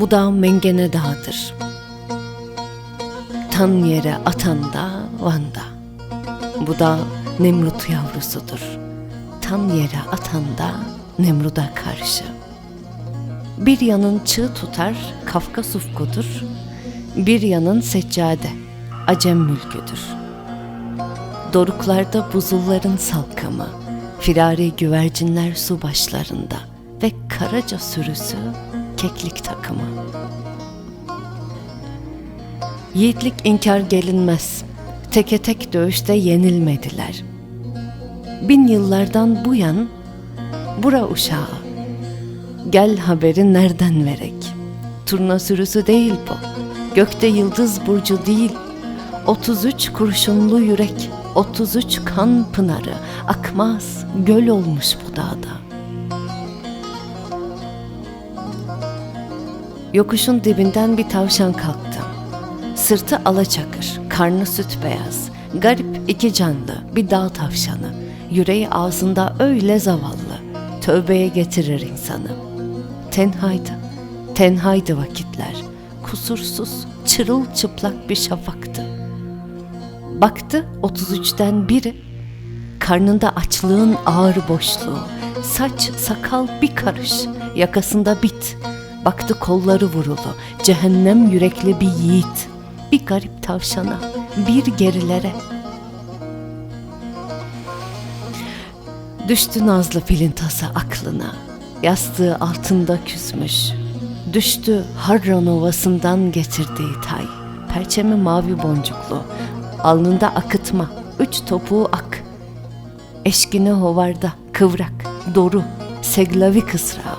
Bu dağ Mengene Dağı'dır. Tan yere atan da Van'da. Bu da Nemrut yavrusudur. Tan yere atan da Nemrut'a karşı. Bir yanın çığ tutar Kafkas ufkudur. Bir yanın seccade Acem mülküdür. Doruklarda buzulların salkamı, firari güvercinler su başlarında ve karaca sürüsü keklik takımı. Yiğitlik inkar gelinmez. Teke tek dövüşte yenilmediler. Bin yıllardan bu yan bura uşağı. Gel haberi nereden verek? Turna sürüsü değil bu. Gökte yıldız burcu değil. 33 kurşunlu yürek, 33 kan pınarı akmaz, göl olmuş bu dağda. Yokuşun dibinden bir tavşan kalktı. Sırtı alaçakır, karnı süt beyaz. Garip iki canlı, bir dağ tavşanı. Yüreği ağzında öyle zavallı. Tövbeye getirir insanı. Tenhaydı, tenhaydı vakitler. Kusursuz, çırılçıplak bir şafaktı. Baktı 33'ten biri. Karnında açlığın ağır boşluğu. Saç, sakal bir karış. Yakasında bit. Baktı kolları vurulu. Cehennem yürekli bir yiğit. Bir garip tavşana. Bir gerilere. Düştü nazlı filin tası aklına. Yastığı altında küsmüş. Düştü Harran Ovası'ndan getirdiği tay. Perçemi mavi boncuklu. Alnında akıtma. Üç topuğu ak. Eşkine hovarda kıvrak, doru, seglavi kısrağı.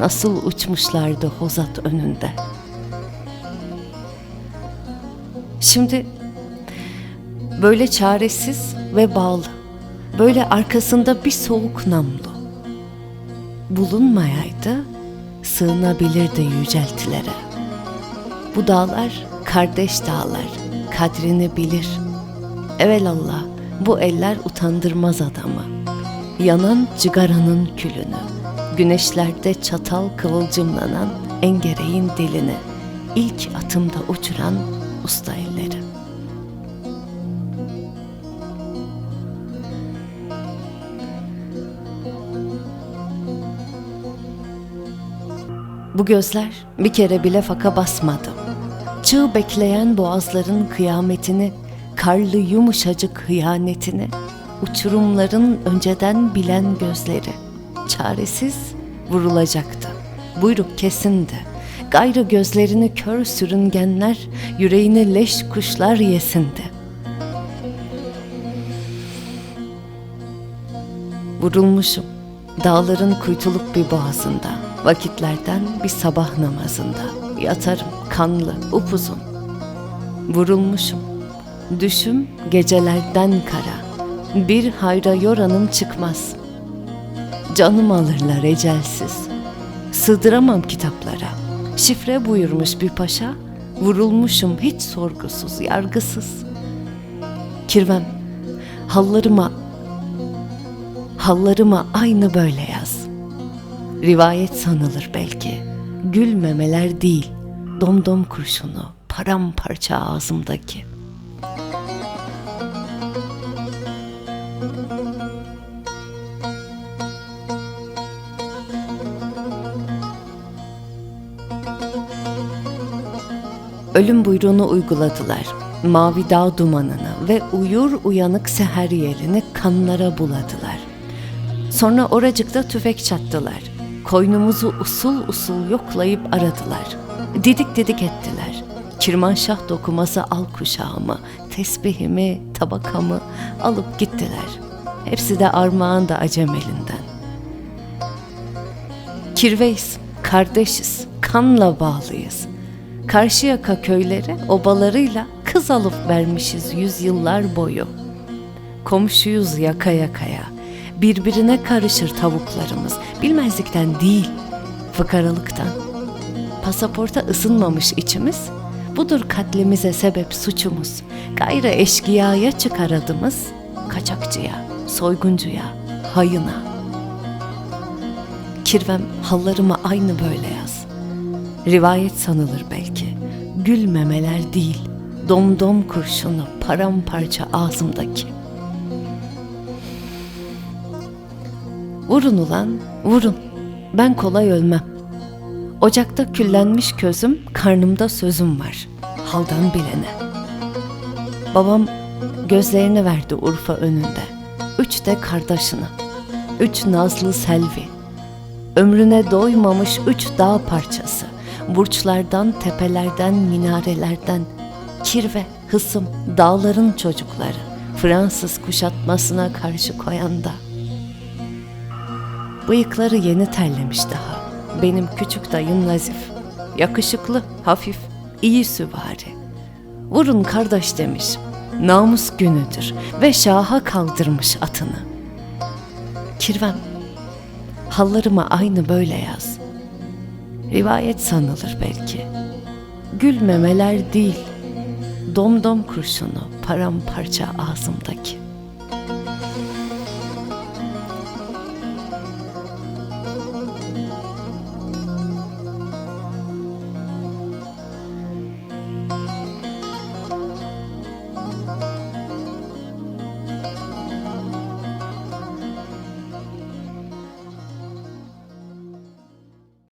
Nasıl uçmuşlardı hozat önünde. Şimdi böyle çaresiz ve bağlı, böyle arkasında bir soğuk namlu. Bulunmayaydı, sığınabilirdi yüceltilere. Bu dağlar kardeş dağlar, kadrini bilir. Evelallah bu eller utandırmaz adamı. Yanan cigaranın külünü, güneşlerde çatal kıvılcımlanan engereğin dilini, ilk atımda uçuran usta elleri. Bu gözler bir kere bile faka basmadı. Çığ bekleyen boğazların kıyametini, karlı yumuşacık hıyanetini, uçurumların önceden bilen gözleri, çaresiz vurulacaktı. Buyruk kesindi. Gayrı gözlerini kör sürüngenler, yüreğini leş kuşlar yesindi. Vurulmuşum, dağların kuytuluk bir boğazında, vakitlerden bir sabah namazında. Yatarım kanlı, upuzun. Vurulmuşum, düşüm gecelerden kara. Bir hayra yoranım çıkmaz. Canım alırlar ecelsiz. Sığdıramam kitaplara. Şifre buyurmuş bir paşa. Vurulmuşum hiç sorgusuz, yargısız. Kirvem, hallarıma, hallarıma aynı böyle yaz. Rivayet sanılır belki. Gülmemeler değil, domdom kurşunu, paramparça ağzımdaki. Ölüm buyruğunu uyguladılar. Mavi dağ dumanını ve uyur uyanık seher yelini kanlara buladılar. Sonra oracıkta tüfek çattılar. Koynumuzu usul usul yoklayıp aradılar. Didik didik ettiler. Kirmanşah dokuması al kuşağımı, tesbihimi, tabakamı alıp gittiler. Hepsi de armağan da acem elinden. Kirveys, kardeşiz, kanla bağlıyız. Karşıyaka köyleri obalarıyla kız alıp vermişiz yüzyıllar boyu. Komşuyuz yaka yakaya. Birbirine karışır tavuklarımız. Bilmezlikten değil, fıkaralıktan. Pasaporta ısınmamış içimiz, budur katlimize sebep suçumuz. Gayrı eşkıyaya çıkar adımız, kaçakçıya, soyguncuya, hayına. Kirvem hallarıma aynı böyle yaz. Rivayet sanılır belki. Gülmemeler değil, domdom kurşunu paramparça ağzımdaki. Vurun ulan, vurun. Ben kolay ölmem. Ocakta küllenmiş közüm, karnımda sözüm var. Haldan bilene. Babam gözlerini verdi Urfa önünde. Üç de kardeşine. Üç nazlı selvi. Ömrüne doymamış üç dağ parçası. Burçlardan, tepelerden, minarelerden. Kirve, hısım, dağların çocukları. Fransız kuşatmasına karşı koyanda. Bıyıkları yeni terlemiş daha. Benim küçük dayım Nazif. Yakışıklı, hafif, iyi süvari. Vurun kardeş demiş. Namus günüdür ve şaha kaldırmış atını. Kirvem, hallarıma aynı böyle yaz. Rivayet sanılır belki. Gülmemeler değil, domdom kurşunu paramparça ağzımdaki.